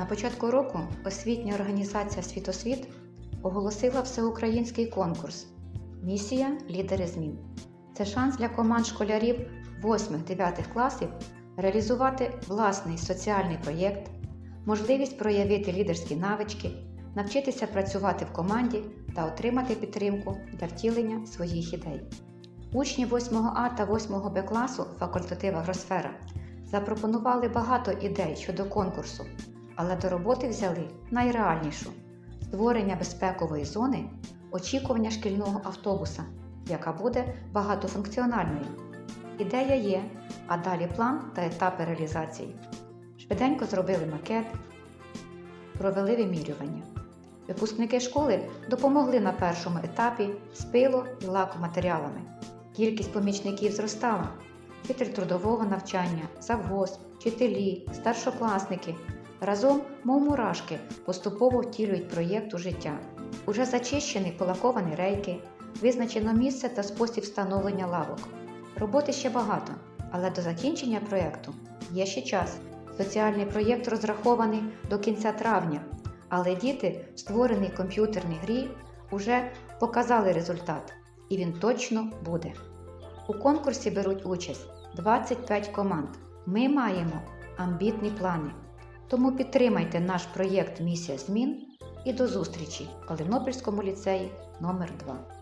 На початку року освітня організація Світосвіт оголосила всеукраїнський конкурс Місія Лідери змін. Це шанс для команд школярів 8-9 класів реалізувати власний соціальний проєкт, можливість проявити лідерські навички, навчитися працювати в команді та отримати підтримку для втілення своїх ідей. Учні 8 А та 8 Б класу факультатив Агросфера запропонували багато ідей щодо конкурсу, але до роботи взяли найреальнішу створення безпекової зони, очікування шкільного автобуса, яка буде багатофункціональною. Ідея є, а далі план та етапи реалізації. Швиденько зробили макет, провели вимірювання. Випускники школи допомогли на першому етапі з пило і лакоматеріалами. Кількість помічників зростала. Вчитель трудового навчання, завгосп, вчителі, старшокласники разом, мов мурашки, поступово втілюють проєкт у життя. Уже зачищені полаковані рейки, визначено місце та спосіб встановлення лавок. Роботи ще багато, але до закінчення проєкту є ще час. Соціальний проєкт розрахований до кінця травня, але діти в створеній комп'ютерній грі вже показали результат, і він точно буде. У конкурсі беруть участь 25 команд. Ми маємо амбітні плани. Тому підтримайте наш проєкт Місія змін і до зустрічі в Калинопільському ліцеї номер 2